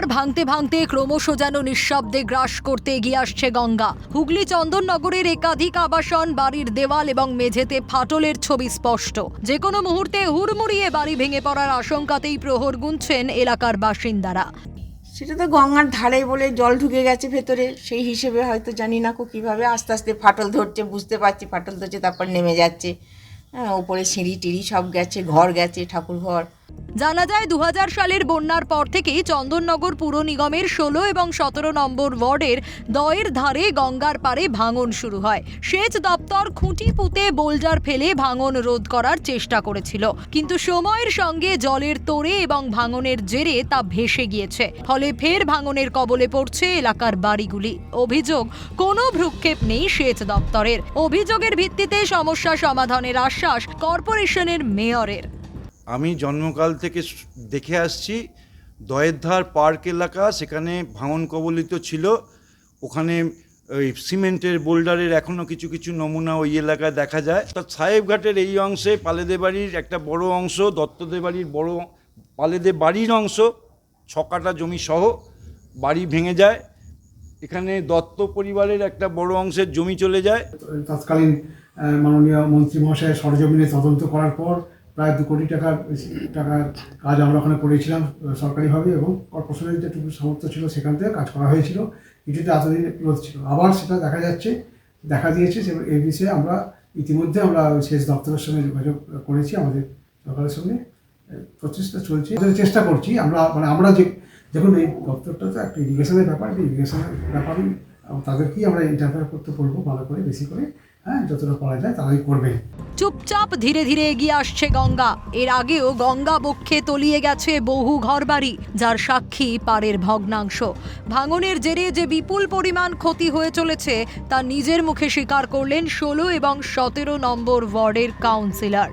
পাহাড় ভাঙতে ভাঙতে ক্রমশ যেন নিঃশব্দে গ্রাস করতে এগিয়ে আসছে গঙ্গা। হুগলি চন্দননগরের একাধিক আবাসন, বাড়ির দেওয়াল এবং মেঝেতে ফাটলের ছবি স্পষ্ট। যে কোনো মুহূর্তে হুড়মুড়িয়ে বাড়ি ভেঙে পড়ার আশঙ্কাতেই প্রহর গুনছেন এলাকার বাসিন্দারা। সেটা তো গঙ্গার ধারে বলে জল ঢুকে গেছে ভেতরে, সেই হিসেবে হয়তো জানি না কো কীভাবে আস্তে আস্তে ফাটল ধরছে, বুঝতে পারছি ফাটল ধরছে, তারপর নেমে যাচ্ছে। হ্যাঁ ওপরে সিঁড়ি টিড়ি সব গেছে, ঘর গেছে ঠাকুর ঘর জানা যায় দু হাজার সালের বন্যার পর থেকেই চন্দননগর পুর নিগমের ষোলো এবং সতেরো নম্বর ওয়ার্ডের দয়ের ধারে গঙ্গার পারে ভাঙন শুরু হয়। সেচ দপ্তর খুঁটি পুঁতে বোলজার ফেলে ভাঙন রোধ করার চেষ্টা করেছিল। কিন্তু সময়ের সঙ্গে জলের তোড়ে এবং ভাঙনের জেরে তা ভেসে গিয়েছে। ফলে ফের ভাঙনের কবলে পড়ছে এলাকার বাড়িগুলি। অভিযোগ, কোনো ভ্রুক্ষেপ নেই সেচ দপ্তরের। অভিযোগের ভিত্তিতে সমস্যা সমাধানের আশ্বাস কর্পোরেশনের মেয়রের। আমি জন্মকাল থেকে দেখে আসছি দয়েরধার পার্ক এলাকা, সেখানে ভাঙন কবলিত ছিল। ওখানে ওই সিমেন্টের বোল্ডারের এখনও কিছু কিছু নমুনা ওই এলাকায় দেখা যায়। অর্থাৎ সাহেবঘাটের এই অংশে পালেদে বাড়ির একটা বড় অংশ দত্তদে বাড়ির বড় পালেদে বাড়ির অংশ ছকাটা জমি সহ বাড়ি ভেঙে যায়। এখানে দত্ত পরিবারের একটা বড় অংশের জমি চলে যায়। তৎকালীন মাননীয় মন্ত্রী মহাশয়ের সরজমিনে তদন্ত করার পর প্রায় দু কোটি টাকার টাকার কাজ আমরা ওখানে করেছিলাম সরকারিভাবে এবং কর্পোরেশনের যেটুকু সামর্থ্য ছিল সেখান থেকে কাজ করা হয়েছিল। কিছুটা এতদিন রোধ ছিল। আবার সেটা দেখা যাচ্ছে, দেখা দিয়েছে সে এই বিষয়ে আমরা ইতিমধ্যে আমরা সেচ দপ্তরের সঙ্গে যোগাযোগ করেছি আমাদের সরকারের সঙ্গে। প্রচেষ্টা চলছে। চেষ্টা করছি, আমরা মানে আমরা যে, দেখুন এই দপ্তরটা তো একটা ইরিগেশনের ব্যাপার ইরিগেশনের ব্যাপারই তাদেরকেই আমরা ইন্টারফেয়ার করতে বলব ভালো করে বেশি করে। হ্যাঁ যতটা করা যায় তারাই করবে। চুপচাপ ধীরে ধীরে এগিয়ে আসছে গঙ্গা। এর আগেও গঙ্গা বক্ষে তলিয়ে গেছে বহু ঘরবাড়ি যার সাক্ষী পাড়ের ভগ্নাংশ। ভাঙনের জেরে যে বিপুল পরিমাণ ক্ষতি হয়ে চলেছে তা নিজের মুখে স্বীকার করলেন ষোলো এবং সতেরো নম্বর ওয়ার্ডের কাউন্সিলর।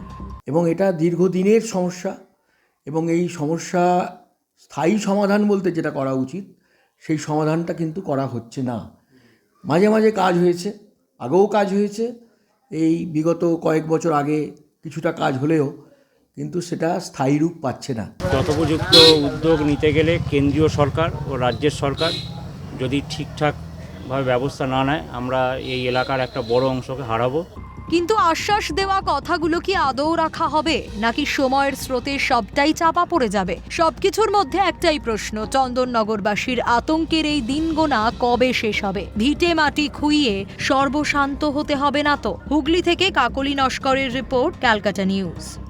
এবং এটা দীর্ঘদিনের সমস্যা এবং এই সমস্যা স্থায়ী সমাধান বলতে যেটা করা উচিত সেই সমাধানটা কিন্তু করা হচ্ছে না। মাঝে মাঝে কাজ হয়েছে, আগেও কাজ হয়েছে, এই বিগত কয়েক বছর আগে কিছুটা কাজ হলেও কিন্তু সেটা স্থায়ী রূপ পাচ্ছে না। যথোপযুক্ত উদ্যোগ নিতে গেলে কেন্দ্রীয় সরকার ও রাজ্যের সরকার যদি ঠিকঠাকভাবে ব্যবস্থা না নেয়, আমরা এই এলাকার একটা বড় অংশকে হারাবো। কিন্তু আশ্বাস দেওয়া কথাগুলো কি আদৌ রাখা হবে? নাকি সময়ের স্রোতে সবটাই চাপা পড়ে যাবে? সবকিছুর মধ্যে একটাই প্রশ্ন, চন্দননগরবাসীর আতঙ্কের এই দিন গোনা কবে শেষ হবে? ভিটে মাটি খুইয়ে সর্বশান্ত হতে হবে না তো? হুগলি থেকে কাকলি নস্করের রিপোর্ট, ক্যালকাটা নিউজ।